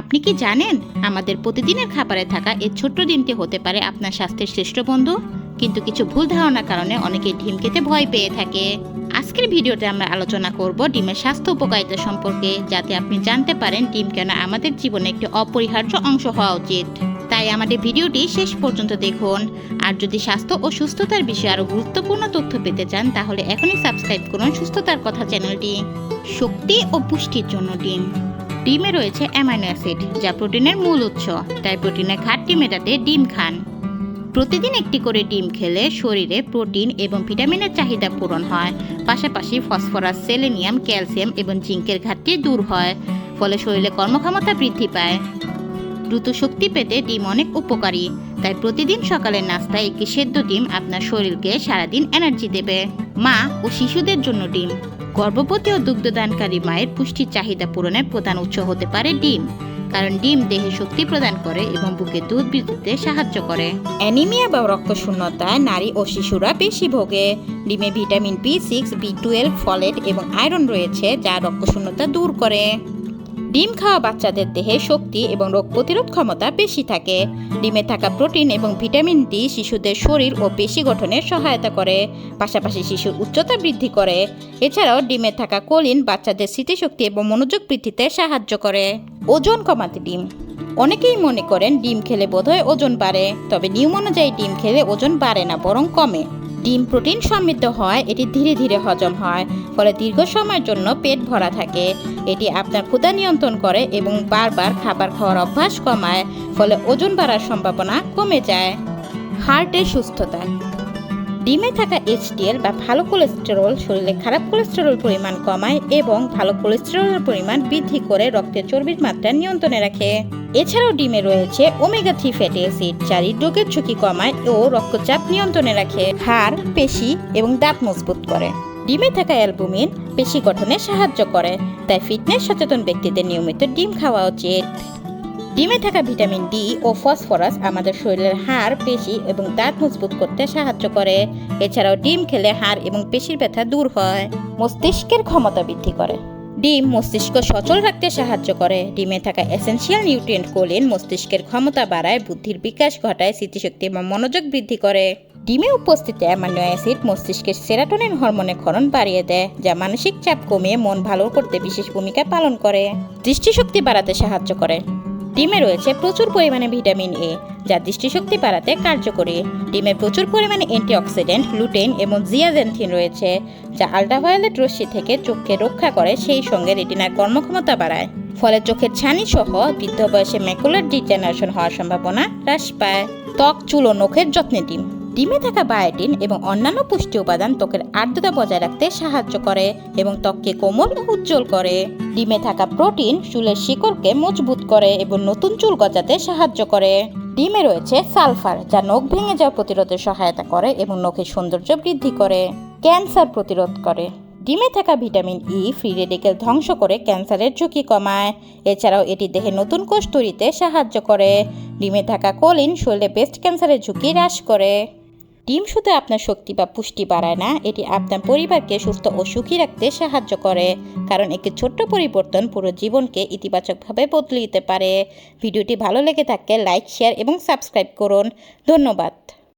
আপনি কি জানেন, আমাদের প্রতিদিনের খাবারে থাকা এই ছোট্ট ডিমটি হতে পারে আপনার স্বাস্থ্যের শ্রেষ্ঠ বন্ধু? কিন্তু কিছু ভুল ধারণার কারণে অনেকে ডিম খেতে ভয় পেয়ে থাকে। আজকের ভিডিওতে আমরা আলোচনা করব ডিমের স্বাস্থ্য উপকারিতা সম্পর্কে, যাতে আপনি জানতে পারেন ডিম কেন আমাদের জীবনে একটি অপরিহার্য অংশ হওয়া উচিত। তাই আমাদের ভিডিওটি শেষ পর্যন্ত দেখুন। আর যদি স্বাস্থ্য ও সুস্থতার বিষয়ে আরও গুরুত্বপূর্ণ তথ্য পেতে চান, তাহলে এখনই সাবস্ক্রাইব করুন সুস্থতার কথা চ্যানেলটি। শক্তি ও পুষ্টির জন্য ডিম। ডিমে রয়েছে অ্যামাইনো অ্যাসিড, যা প্রোটিনের মূল উৎস। তাই প্রোটিনের ঘাটতি মেটাতে ডিম খান। প্রতিদিন একটি করে ডিম খেলে শরীরে প্রোটিন এবং ভিটামিনের চাহিদা পূরণ হয়। পাশাপাশি ফসফরাস, সেলেনিয়াম, ক্যালসিয়াম এবং জিঙ্কের ঘাটতি দূর হয়, ফলে শরীরে কর্মক্ষমতা বৃদ্ধি পায়। দ্রুত শক্তি পেতে ডিম অনেক উপকারী, তাই প্রতিদিন সকালের নাস্তায় একটি সেদ্ধ ডিম আপনার শরীরকে সারাদিন এনার্জি দেবে। মা ও শিশুদের জন্য ডিম। গর্ভবতী ও দুগ্ধদানকারী মায়ের পুষ্টির চাহিদা পূরণের প্রধান উৎস হতে পারে ডিম, কারণ ডিম দেহে শক্তি প্রদান করে এবং বুকে দুধ বৃদ্ধিতে সাহায্য করে। অ্যানিমিয়া বা রক্তশূন্যতায় নারী ও শিশুরা বেশি ভোগে। ডিমে vitamin B six, B twelve, folate এবং আয়রন রয়েছে যা রক্তশূন্যতা দূর করে। ডিম খাওয়া বাচ্চাদের দেহে শক্তি এবং রোগ প্রতিরোধ ক্ষমতা বেশি থাকে। ডিমে থাকা প্রোটিন এবং ভিটামিন ডি শিশুদের শরীর ও পেশি গঠনে সহায়তা করে, পাশাপাশি শিশুর উচ্চতা বৃদ্ধি করে। এছাড়াও ডিমে থাকা কোলিন বাচ্চাদের স্মৃতিশক্তি এবং মনোযোগ বৃদ্ধিতে সাহায্য করে। ওজন কমাতে ডিম। অনেকেই মনে করেন ডিম খেলে বোধহয় ওজন বাড়ে, তবে নিয়ম অনুযায়ী ডিম খেলে ওজন বাড়ে না, বরং কমে। ডিম প্রোটিন সমৃদ্ধ হয়, এটি ধীরে ধীরে হজম হয়, ফলে দীর্ঘ সময়ের জন্য পেট ভরা থাকে। এটি আপনার ক্ষুদা নিয়ন্ত্রণ করে এবং বারবার খাবার খাওয়ার অভ্যাস কমায়, ফলে ওজন বাড়ার সম্ভাবনা কমে যায়। হার্টের সুস্থতা ডিমে থাকা এইচডিএল বা ভালো কোলেস্টেরল শরীরে খারাপ কোলেস্টেরল পরিমাণ কমায় এবং ভালো কোলেস্টেরলের পরিমাণ বৃদ্ধি করে রক্তের চর্বির মাত্রা নিয়ন্ত্রণে রাখে। এছাড়াও ডিমে রয়েছে ওমেগা থ্রি ফ্যাটি অ্যাসিড যা হৃদরোগের ঝুঁকি কমায় ও রক্তচাপ নিয়ন্ত্রণে রাখে। হাড়, পেশি এবং দাঁত মজবুত করে। ডিমে থাকা অ্যালবুমিন পেশি গঠনে সাহায্য করে, তাই ফিটনেস সচেতন ব্যক্তিদের নিয়মিত ডিম খাওয়া উচিত। ডিমে থাকা ভিটামিন ডি ও ফসফরাস আমাদের শরীরের হাড়, পেশি এবং দাঁত মজবুত করতে সাহায্য করে। এছাড়াও ডিম খেলে হাড় এবং পেশির ব্যথা দূর হয়, মস্তিষ্কের ক্ষমতা বৃদ্ধি করে। ডিম মস্তিষ্ক সচল রাখতে সাহায্য করে। ডিমে থাকা এসেনশিয়াল নিউট্রিয়েন্ট কোলিন মস্তিষ্কের ক্ষমতা বাড়ায়, বুদ্ধির বিকাশ ঘটায়, স্মৃতিশক্তি এবং মনোযোগ বৃদ্ধি করে। ডিমে উপস্থিত অ্যামাইনো অ্যাসিড মস্তিষ্কের সেরাটোনিন হরমোনের ক্ষরণ বাড়িয়ে দেয়, যা মানসিক চাপ কমিয়ে মন ভালো করতে বিশেষ ভূমিকা পালন করে। দৃষ্টিশক্তি বাড়াতে সাহায্য করে। ডিমে রয়েছে প্রচুর পরিমাণে ভিটামিন এ, যা দৃষ্টিশক্তি বাড়াতে কার্যকরী। ডিমে প্রচুর পরিমাণে অ্যান্টিঅক্সিডেন্ট লুটেন এবং জিয়াজেন্থিন রয়েছে, যা আল্ট্রাভায়োলেট রশ্মি থেকে চোখকে রক্ষা করে, সেই সঙ্গে রেটিনার কর্মক্ষমতা বাড়ায়। ফলে চোখের ছানি সহ বৃদ্ধ বয়সে ম্যাকুলার ডিজেনারেশন হওয়ার সম্ভাবনা হ্রাস পায়। ত্বক, চুল ও নখের যত্নে ডিম। ডিমে থাকা বায়োটিন এবং অন্যান্য পুষ্টি উপাদান ত্বকের আর্দ্রতা বজায় রাখতে সাহায্য করে এবং ত্বককে কোমল ও উজ্জ্বল করে। ডিমে থাকা প্রোটিন চুলের শিকড়কে মজবুত করে এবং নতুন চুল গজাতে সাহায্য করে। ডিমে রয়েছে সালফার, যা নখ ভেঙে যাওয়া প্রতিরোধে সহায়তা করে এবং নখের সৌন্দর্য বৃদ্ধি করে। ক্যান্সার প্রতিরোধ করে। ডিমে থাকা ভিটামিন ই ফ্রি রেডিকেল ধ্বংস করে ক্যান্সারের ঝুঁকি কমায়। এছাড়াও এটি দেহে নতুন কোষ তৈরিতে সাহায্য করে। ডিমে থাকা কোলিন শরীরে ব্রেস্ট ক্যান্সারের ঝুঁকি হ্রাস করে। ডিম শুধু আপনার শক্তি বা পুষ্টি বাড়ায় না, এটি আপনার পরিবারকে সুস্থ ও সুখী রাখতে সাহায্য করে, কারণ একটি ছোট্ট পরিবর্তন পুরো জীবনকে ইতিবাচকভাবে বদলে দিতে পারে। ভিডিওটি ভালো লেগে থাকলে লাইক, শেয়ার এবং সাবস্ক্রাইব করুন। ধন্যবাদ।